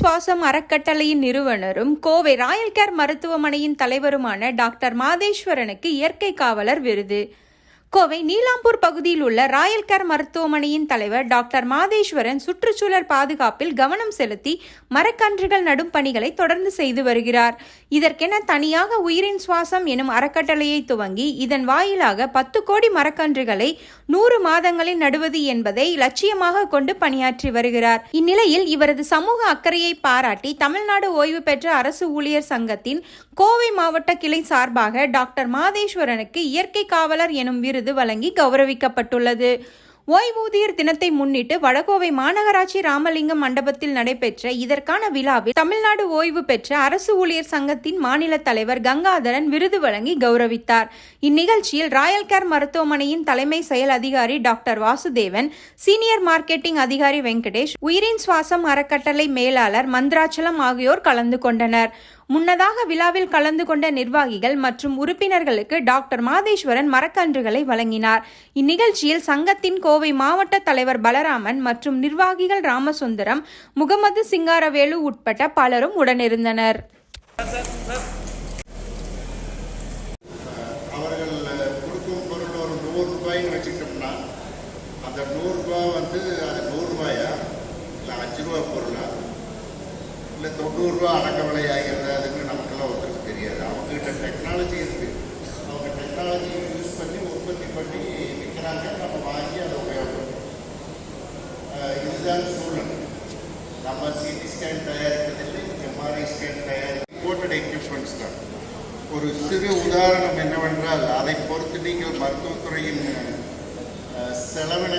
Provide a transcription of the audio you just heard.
சுவாசம் அறக்கட்டளையின் நிறுவனரும் Kovai Royal care மருத்துவமனையின் தலைவருமான டாக்டர் மாதேஸ்வரனுக்கு இயற்கை காவலர் விருது. கோவை நீலாம்பூர் பகுதியில் உள்ள ராயல் கேர் மருத்துவமனையின் தலைவர் டாக்டர் மாதேஸ்வரன் சுற்றுச்சூழல் பாதுகாப்பில் கவனம் செலுத்தி மரக்கன்றுகள் நடும் பணிகளை தொடர்ந்து செய்து வருகிறார். இதற்கென தனியாக உயிரின் சுவாசம் எனும் அறக்கட்டளையை துவங்கி இதன் வாயிலாக பத்து கோடி மரக்கன்றுகளை நூறு மாதங்களில் நடுவது என்பதை லட்சியமாக கொண்டு பணியாற்றி வருகிறார். இந்நிலையில் இவரது சமூக அக்கறையை பாராட்டி தமிழ்நாடு ஓய்வு பெற்ற அரசு ஊழியர் சங்கத்தின் கோவை மாவட்ட கிளை சார்பாக டாக்டர் மாதேஸ்வரனுக்கு இயற்கை காவலர் எனும் விருது வழங்கி கௌரவிக்கப்பட்டுள்ளது. ஓய்வூதியர் தினத்தை முன்னிட்டு வடகோவை மாநகராட்சி ராமலிங்கம் மண்டபத்தில் நடைபெற்ற இதற்கான விழாவில் தமிழ்நாடு ஓய்வு பெற்ற அரசு ஊழியர் சங்கத்தின் மாநில தலைவர் கங்காதரன் விருது வழங்கி கௌரவித்தார். இந்நிகழ்ச்சியில் ராயல் கேர் மருத்துவமனையின் தலைமை செயல் அதிகாரி டாக்டர் வாசுதேவன் சீனியர் மார்க்கெட்டிங் அதிகாரி வெங்கடேஷ் உயிரின் சுவாசம் அறக்கட்டளை மேலாளர் மந்திராச்சலம் ஆகியோர் கலந்து கொண்டனர். முன்னதாக விழாவில் கலந்து கொண்ட நிர்வாகிகள் மற்றும் உறுப்பினர்களுக்கு டாக்டர் மாதேஸ்வரன் மரக்கன்றுகளை வழங்கினார். இந்நிகழ்ச்சியில் சங்கத்தின் கோவை மாவட்ட தலைவர் பலராமன் மற்றும் நிர்வாகிகள் ராமசுந்தரம் முகமது சிங்காரவேலு உட்பட்ட பலரும் உடனிருந்தனர். அந்த நூறுரூபா வந்து அது நூறுரூபாயா இல்லை தொண்ணூறுரூவா அடக்க விலை ஆகிறது அதுன்னு நமக்கெல்லாம் ஒருத்தருக்கு தெரியாது. அவங்ககிட்ட டெக்னாலஜி இருக்குது அவங்க டெக்னாலஜி யூஸ் பண்ணி உற்பத்தி பண்ணி விற்கிறாங்க நம்ம வாங்கி அதை உபயோகப்படுத்தணும் இதுதான் சூழல். நம்ம சிடி ஸ்கேன் தயாரிப்பதில்லை எம்ஆர்ஐ ஸ்கேன் தயாரி இம்போர்ட்டட் எக்யூப்மெண்ட்ஸ் தான். ஒரு சிறு உதாரணம் என்னவென்றால் அதை பொறுத்து நீங்கள் மருத்துவத்துறையின் செலவின